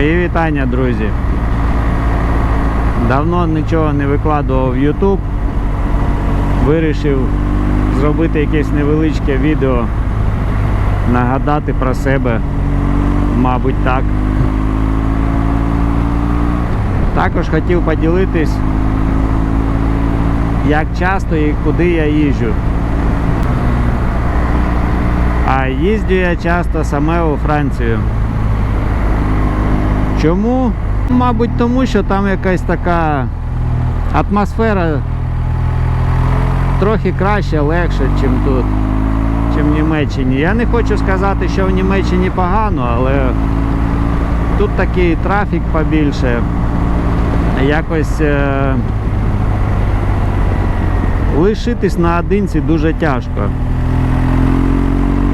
Мої вітання, друзі. Давно нічого не викладував в YouTube. Вирішив зробити якесь невеличке відео, нагадати про себе, мабуть, так. Також хотів поділитись, як часто і куди я їжджу. А їздю я часто саме у Францію. Чому? Мабуть, тому що там якась така атмосфера трохи краще, легше, ніж тут, ніж в Німеччині. Я не хочу сказати, що в Німеччині погано, але тут такий трафік побільше. Якось е- лишитись наодинці дуже тяжко.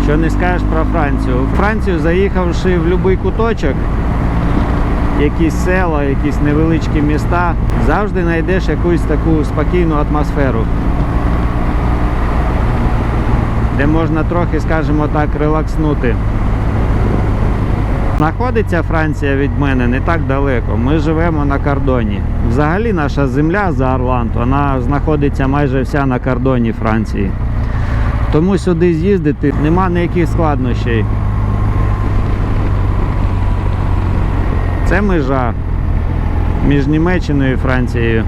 Що не скажеш про Францію. У Францію, заїхавши в будь-який куточок, якісь села, якісь невеличкі міста, завжди знайдеш якусь таку спокійну атмосферу, де можна трохи, скажімо так, релакснути. Знаходиться Франція від мене не так далеко. Ми живемо на кордоні. Взагалі наша земля за Орланд, вона знаходиться майже вся на кордоні Франції. Тому сюди з'їздити нема ніяких складнощей. Це межа між Німеччиною і Францією.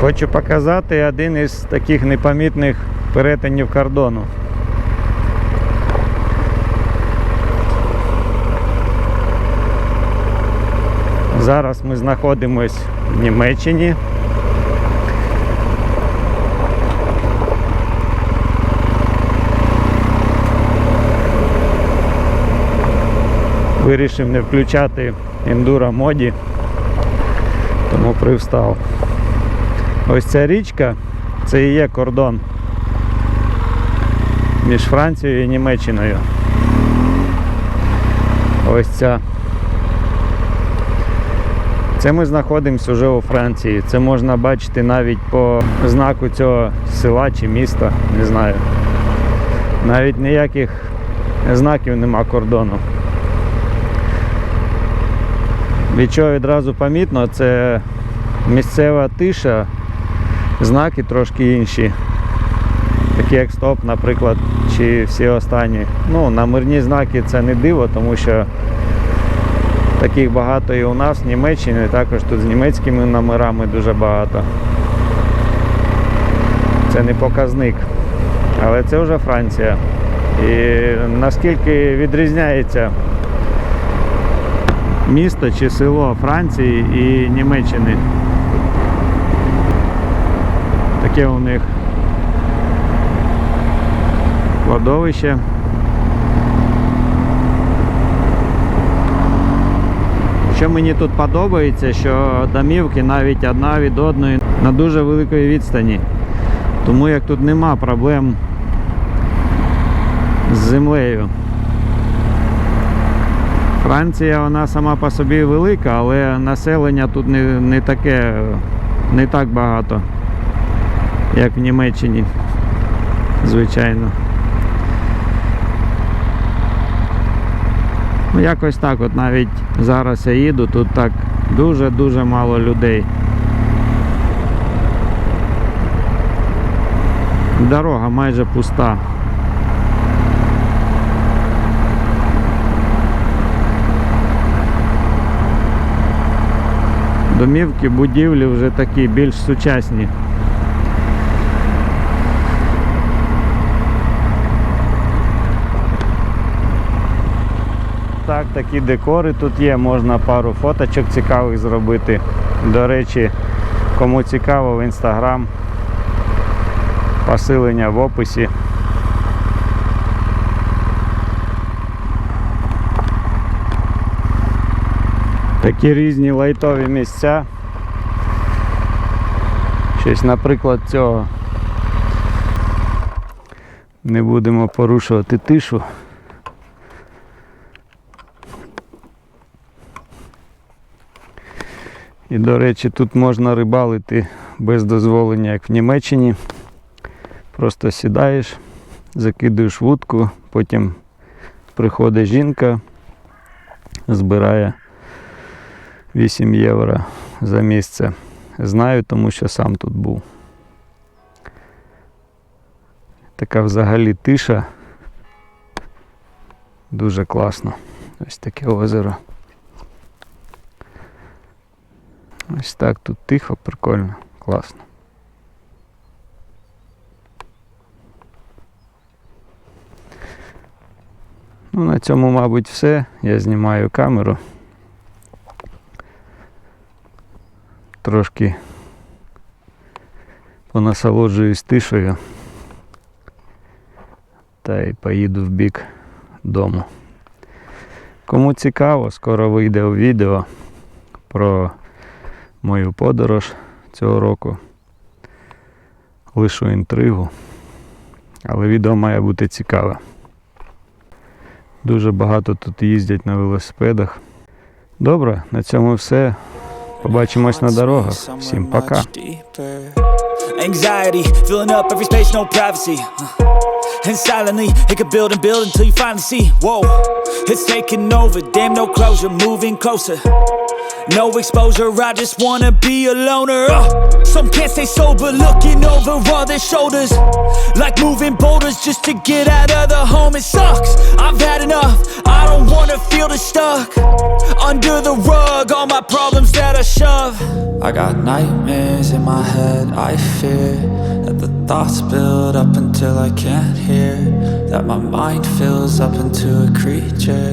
Хочу показати один із таких непомітних перетинів кордону. Зараз ми знаходимось в Німеччині. Вирішив не включати ендуро моді, тому привстав. Ось ця річка це і є кордон між Францією і Німеччиною. Ось ця. Це ми знаходимося вже у Франції. Це можна бачити навіть по знаку цього села чи міста, не знаю. Навіть ніяких знаків нема кордону. Від чого відразу помітно, це місцева тиша, знаки трошки інші. Такі як стоп, наприклад, чи всі останні. Ну, номерні знаки це не диво, тому що таких багато і у нас в Німеччині, також тут з німецькими номерами дуже багато. Це не показник. Але це вже Франція. І наскільки відрізняється місто чи село Франції і Німеччини. Таке у них кладовище. Що мені тут подобається, що домівки навіть одна від одної на дуже великій відстані. Тому як тут нема проблем з землею. Франція вона сама по собі велика, але населення тут не, не таке, не так багато, як в Німеччині, звичайно. Ну, якось так, от навіть зараз я їду, тут так дуже-дуже мало людей. Дорога майже пуста. Домівки, будівлі вже такі більш сучасні. Так, такі декори тут є, можна пару фоточок цікавих зробити. До речі, кому цікаво в інстаграм, посилення в описі. Такі різні лайтові місця. Щось, наприклад, цього. Не будемо порушувати тишу. І, до речі, тут можна рибалити без дозволення, як в Німеччині. Просто сідаєш, закидуєш вудку, потім приходить жінка, збирає 8 євро за місце. Знаю, тому що сам тут був. Така взагалі тиша. Дуже класно. Ось таке озеро. Ось так тут тихо, прикольно, класно. Ну, на цьому, мабуть, все. Я знімаю камеру. Трошки понасолоджуюсь тишею. Та й поїду в бік дому. Кому цікаво, скоро вийде відео про мою подорож цього року. Лишу інтригу. Але відео має бути цікаве. Дуже багато тут їздять на велосипедах. Добре, на цьому все. Побачимось на дорогах. Всім пока. Anxiety, filling up every space, no privacy. Uh, And silently, it could build and build until you finally see. Whoa, it's taking over, damn, no closure, moving closer. No exposure, I just wanna be a loner. Uh, some can't stay sober, looking over all their shoulders. Like moving boulders just to get out of the home. It sucks, I've had enough. I don't wanna feel the stuck. under the rug, all my problems that I shove. I got nightmares in my head, I fear that the thoughts build up until I can't hear. That my mind fills up into a creature,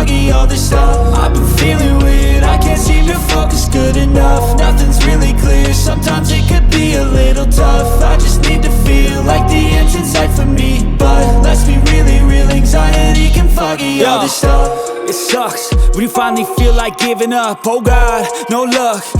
foggy all this stuff. I've been feeling weird, I can't seem to focus good enough. Nothing's really clear, sometimes it could be a little tough. I just need to feel like the end's in sight for me. But let's be really real, anxiety can foggy all this stuff. It sucks when you finally feel like giving up. Oh God, no luck.